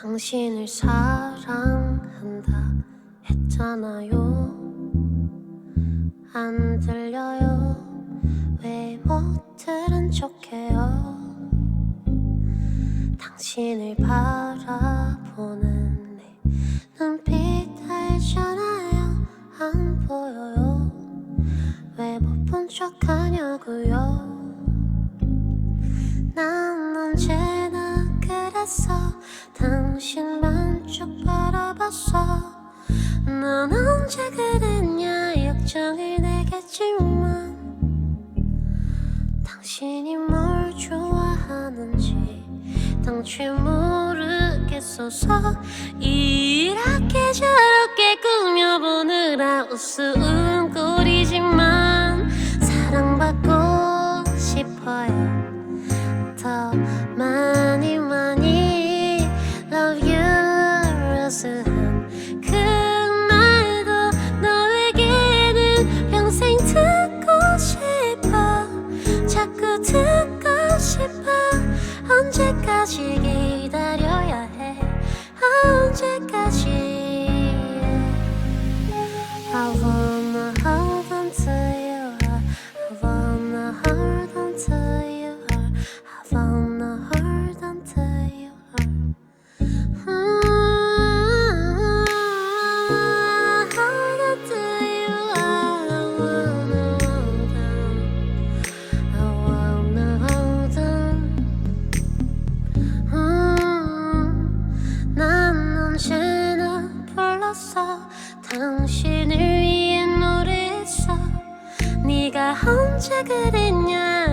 당신을 사랑한다 했잖아요. 안 들려요. 왜 못 들은 척해요? 당신을 바라보는 내 눈빛 알잖아요. 안 보여요. 왜 못 본 척하냐고요? 바라봤어. 넌 언제 그랬냐 역정을 내겠지만. 당신이 뭘 좋아하는지 당최 모르겠어서 이렇게 저렇게 꾸며보느라 우스운 언제까지 기다려야 해. 언제까지 당신을 위해 노래했어. 네가 언제 그랬냐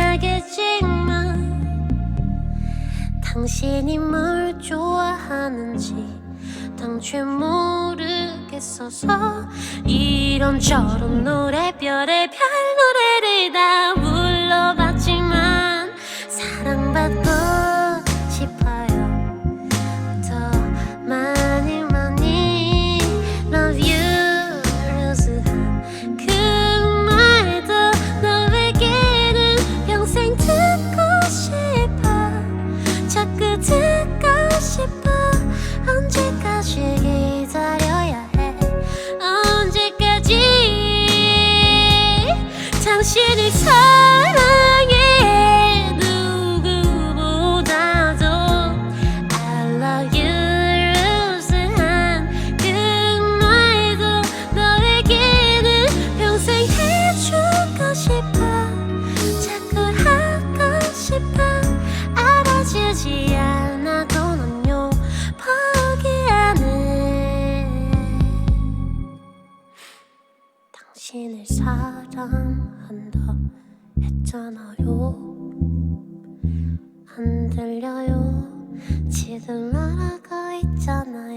알겠지만 당신이 뭘 좋아하는지 당최 모르겠어서 이런저런 노래 별의 별 노래를 다 당신을 사랑 당신을 사랑한다 했잖아요. 안 들려요. 지금 말하고 있잖아